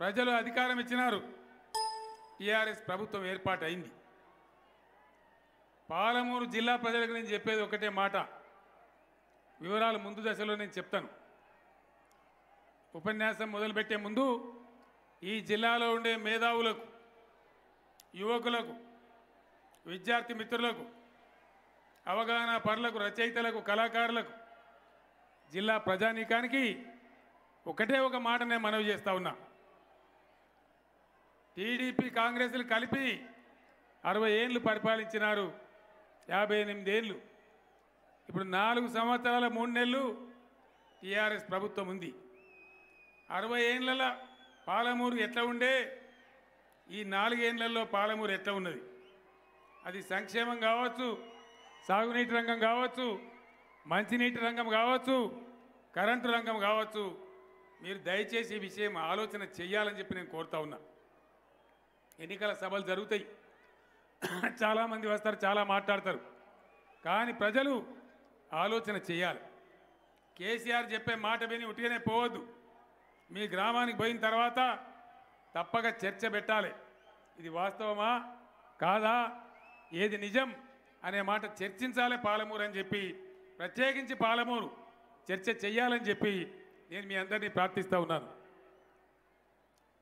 ప్రజలు అధికారం ఇచ్చినారు. టీఆర్ఎస్ ప్రభుత్వం ఏర్పాటు అయింది పాలమూరు జిల్లా ప్రజలకు నేను చెప్పేది ఒకటే మాట. వివరాలు ముందు దశలో నేను చెప్తాను. ఉపన్యాసం మొదలుపెట్టే ముందు ఈ జిల్లాలో ఉండే మేధావులకు యువకులకు విద్యార్థి మిత్రులకు అవగాహన పరులకు రచయితలకు కళాకారులకు జిల్లా ప్రజానీకానికి ఒకటే ఒక మాట నేను మనవి చేస్తా ఉన్నా. టీడీపీ కాంగ్రెస్లు కలిపి అరవై ఏళ్ళు పరిపాలించినారు. యాభై ఎనిమిది ఏళ్ళు. ఇప్పుడు నాలుగు సంవత్సరాల మూడు నెలలు టీఆర్ఎస్ ప్రభుత్వం ఉంది. అరవై ఏళ్ళ పాలమూరు ఎట్లా ఉండే? ఈ నాలుగేళ్ళలో పాలమూరు ఎట్లా ఉన్నది? అది సంక్షేమం కావచ్చు సాగునీటి రంగం కావచ్చు మంచినీటి రంగం కావచ్చు కరెంటు రంగం కావచ్చు. మీరు దయచేసి ఈ విషయం ఆలోచన చెయ్యాలని చెప్పి నేను కోరుతా ఉన్నా. ఎన్నికల సభలు జరుగుతాయి. చాలామంది వస్తారు చాలా మాట్లాడతారు. కానీ ప్రజలు ఆలోచన చేయాలి. కేసీఆర్ చెప్పే మాట విని ఉట్టిగానే పోవద్దు. మీ గ్రామానికి పోయిన తర్వాత తప్పక చర్చ పెట్టాలి. ఇది వాస్తవమా? కాదా? ఏది నిజం? అనే మాట చర్చించాలి పాలమూరు అని చెప్పి ప్రత్యేకించి పాలమూరు చర్చ చెయ్యాలని చెప్పి నేను మీ అందరినీ ప్రార్థిస్తూ ఉన్నాను.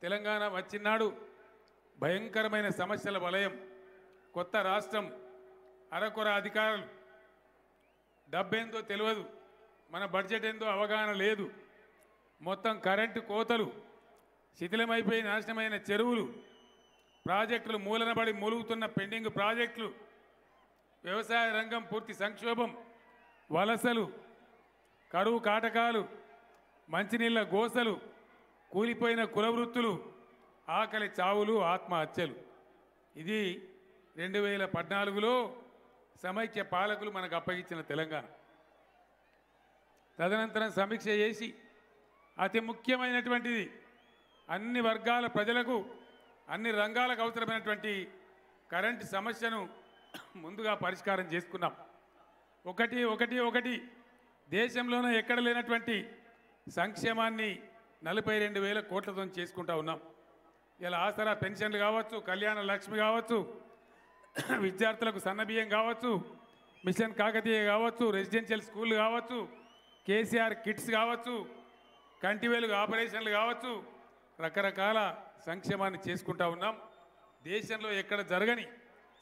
తెలంగాణ వచ్చినాడు. భయంకరమైన సమస్యల వలయం కొత్త రాష్ట్రం అరకొర అధికారులు. డబ్బేందో తెలియదు మన బడ్జెట్ ఏందో అవగాహన లేదు. మొత్తం కరెంటు కోతలు శిథిలమైపోయి నాశనమైన చెరువులు ప్రాజెక్టులు మూలనబడి మూలుగుతున్న పెండింగ్ ప్రాజెక్టులు వ్యవసాయ రంగం పూర్తి సంక్షోభం వలసలు కరువు కాటకాలు మంచినీళ్ళ గోసలు కూలిపోయిన కులవృత్తులు ఆకలి చావులు ఆత్మహత్యలు. ఇది రెండు వేల పద్నాలుగులో సమైక్య పాలకులు మనకు అప్పగించిన తెలంగాణ. తదనంతరం సమీక్ష చేసి అతి ముఖ్యమైనటువంటిది అన్ని వర్గాల ప్రజలకు అన్ని రంగాలకు అవసరమైనటువంటి కరెంటు సమస్యను ముందుగా పరిష్కారం చేసుకున్నాం. ఒకటి ఒకటి ఒకటి. దేశంలోనే ఎక్కడ లేనటువంటి సంక్షేమాన్ని నలభై రెండు వేల కోట్లతో చేసుకుంటా ఉన్నాం. ఇలా ఆసరా పెన్షన్లు కావచ్చు కళ్యాణ లక్ష్మి కావచ్చు విద్యార్థులకు సన్నబియ్యం కావచ్చు మిషన్ కాకతీయ కావచ్చు రెసిడెన్షియల్ స్కూల్ కావచ్చు కేసీఆర్ కిట్స్ కావచ్చు కంటివేలుగు ఆపరేషన్లు కావచ్చు రకరకాల సంక్షేమాన్ని చేసుకుంటా ఉన్నాం. దేశంలో ఎక్కడ జరగని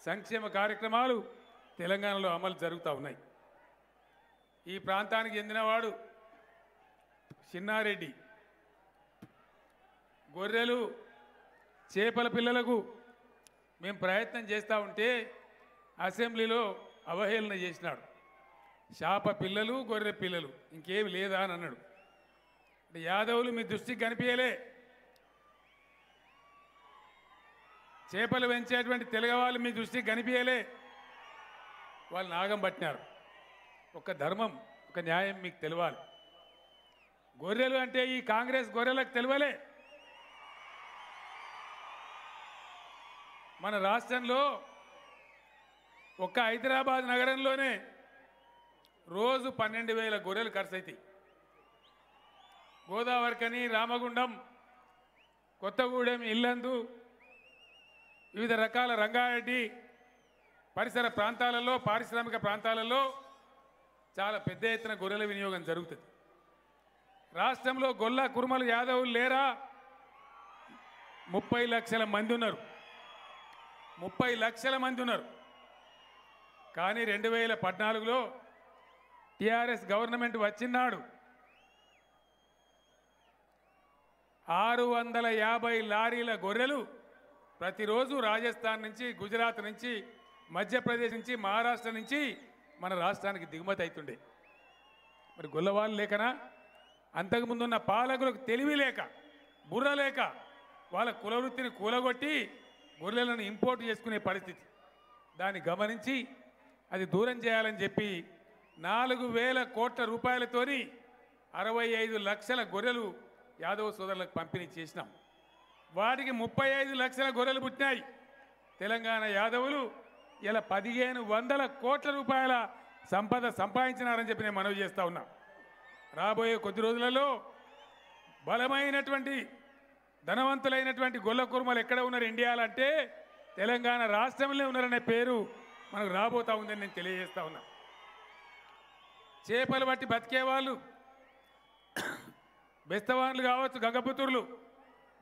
సంక్షేమ కార్యక్రమాలు తెలంగాణలో అమలు జరుగుతూ ఉన్నాయి. ఈ ప్రాంతానికి చెందినవాడు చిన్నారెడ్డి. గొర్రెలు చేపల పిల్లలకు మేము ప్రయత్నం చేస్తూ ఉంటే అసెంబ్లీలో అవహేళన చేసినాడు. శాప పిల్లలు గొర్రె పిల్లలు ఇంకేమి లేదా అని అన్నాడు. అంటే యాదవులు మీ దృష్టికి కనిపించలే. చేపలు పెంచేటువంటి తెలుగవాళ్ళు మీ దృష్టికి కనిపించలే. వాళ్ళు నాగం పట్టినారు. ఒక ధర్మం ఒక న్యాయం మీకు తెలవాలి. గొర్రెలు అంటే ఈ కాంగ్రెస్ గొర్రెలకు తెలియలే మన రాష్ట్రంలో ఒక్క హైదరాబాద్ నగరంలోనే రోజు పన్నెండు వేల గొర్రెలు ఖర్చు అవుతాయి గోదావరికని రామగుండం కొత్తగూడెం ఇల్లందు వివిధ రకాల రంగారెడ్డి పరిసర ప్రాంతాలలో పారిశ్రామిక ప్రాంతాలలో చాలా పెద్ద ఎత్తున గొర్రెల వినియోగం జరుగుతుంది. రాష్ట్రంలో గొల్ల కురుమలు యాదవులు లేరా? ముప్పై లక్షల మంది ఉన్నారు. ముప్పై లక్షల మంది ఉన్నారు. కానీ రెండు వేల పద్నాలుగులో టిఆర్ఎస్ గవర్నమెంట్ వచ్చినాడు. ఆరు వందల యాభై లారీల గొర్రెలు ప్రతిరోజు రాజస్థాన్ నుంచి గుజరాత్ నుంచి మధ్యప్రదేశ్ నుంచి మహారాష్ట్ర నుంచి మన రాష్ట్రానికి దిగుమతి అవుతుండే. మరి గొల్లవాళ్ళు లేకనా? అంతకుముందున్న పాలకులకు తెలివి లేక బుర్ర లేక వాళ్ళ కులవృత్తిని కూలగొట్టి గొర్రెలను ఇంపోర్ట్ చేసుకునే పరిస్థితి. దాన్ని గమనించి అది దూరం చేయాలని చెప్పి నాలుగు వేల కోట్ల రూపాయలతోని అరవై ఐదు లక్షల గొర్రెలు యాదవ సోదరులకు పంపిణీ చేసినాం. వాటికి ముప్పై ఐదు లక్షల గొర్రెలు పుట్టినాయి. తెలంగాణ యాదవులు ఇలా పదిహేను వందల కోట్ల రూపాయల సంపద సంపాదించినారని చెప్పి నేను మనవి చేస్తా ఉన్నా. రాబోయే కొద్ది రోజులలో బలమైనటువంటి ధనవంతులైనటువంటి గొల్ల కుర్మలు ఎక్కడ ఉన్నారు ఇండియాలో అంటే తెలంగాణ రాష్ట్రంలో ఉన్నారనే పేరు మనకు రాబోతా ఉందని నేను తెలియజేస్తా ఉన్నా. చేపలు బట్టి బతికే వాళ్ళు బెస్తవాన్లు కావచ్చు గగపుతురులు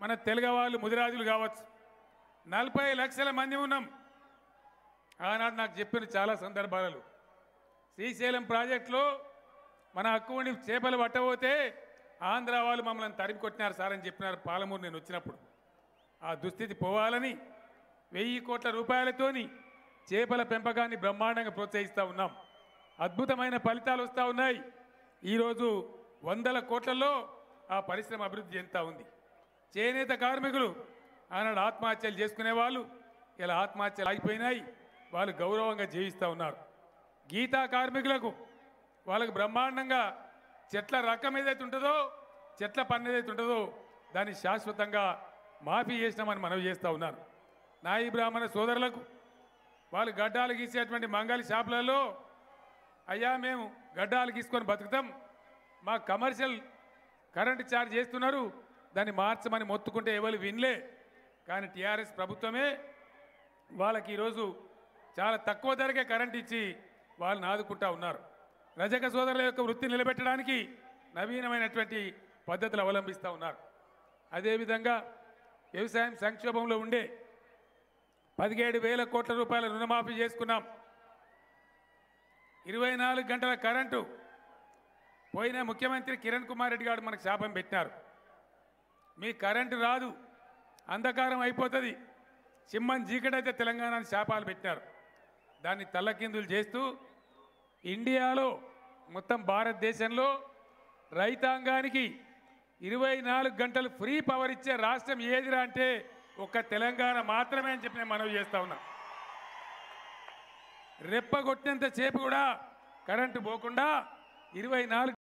మన తెలుగవాళ్ళు ముదిరాజులు కావచ్చు. నలభై లక్షల మంది ఉన్నాం. ఆనాడు నాకు చెప్పిన చాలా సందర్భాలలో. శ్రీశైలం ప్రాజెక్టులో మన హక్కుని చేపలు పట్టబోతే ఆంధ్ర వాళ్ళు మమ్మల్ని తరిమి కొట్టినారు సార్ అని చెప్పినారు పాలమూరు నేను వచ్చినప్పుడు. ఆ దుస్థితి పోవాలని వెయ్యి కోట్ల రూపాయలతోని చేపల పెంపకాన్ని బ్రహ్మాండంగా ప్రోత్సహిస్తూ ఉన్నాం. అద్భుతమైన ఫలితాలు వస్తూ ఉన్నాయి. ఈరోజు వందల కోట్లలో ఆ పరిశ్రమ అభివృద్ధి చెందుతూ ఉంది. చేనేత కార్మికులు ఆనాడు ఆత్మహత్యలు చేసుకునే వాళ్ళు ఇలా ఆత్మహత్యలు ఆగిపోయినాయి. వాళ్ళు గౌరవంగా జీవిస్తూ ఉన్నారు. గీతా కార్మికులకు వాళ్ళకు బ్రహ్మాండంగా చెట్ల రకం ఏదైతే ఉంటుందో చెట్ల పన్ను ఏదైతే ఉంటుందో దాన్ని శాశ్వతంగా మాఫీ చేసినామని మనవి చేస్తూ ఉన్నారు. నాయి బ్రాహ్మణ సోదరులకు వాళ్ళు గడ్డాలు గీసేటువంటి మంగళ షాపులలో అయ్యా మేము గడ్డాలు గీసుకొని బతుకుతాం. మా కమర్షియల్ కరెంట్ ఛార్జ్ చేస్తున్నారు. దాన్ని మార్చమని మొత్తుకుంటే ఎవరు వినలే. కానీ టీఆర్ఎస్ ప్రభుత్వమే వాళ్ళకి ఈరోజు చాలా తక్కువ ధరకే కరెంట్ ఇచ్చి వాళ్ళని ఆదుకుంటా ఉన్నారు. రజక సోదరుల యొక్క వృత్తి నిలబెట్టడానికి నవీనమైనటువంటి పద్ధతులు అవలంబిస్తూ ఉన్నారు. అదేవిధంగా వ్యవసాయం సంక్షోభంలో ఉండే పదిహేడు వేల కోట్ల రూపాయల రుణమాఫీ చేసుకున్నాం. ఇరవై నాలుగు గంటల కరెంటు పోయిన ముఖ్యమంత్రి కిరణ్ కుమార్ రెడ్డి గారు మనకు శాపం పెట్టినారు. మీ కరెంటు రాదు అంధకారం అయిపోతుంది సింహం చీకటైతే తెలంగాణ శాపాలు పెట్టినారు. దాన్ని తల్లకిందులు చేస్తూ ఇండియాలో మొత్తం భారతదేశంలో రైతాంగానికి ఇరవై నాలుగు గంటలు ఫ్రీ పవర్ ఇచ్చే రాష్ట్రం ఏదిరా అంటే ఒక్క తెలంగాణ మాత్రమే అని చెప్పి నేను మనవి చేస్తా ఉన్నా. రెప్పగొట్టేంత సేపు కూడా కరెంటు పోకుండా ఇరవై నాలుగు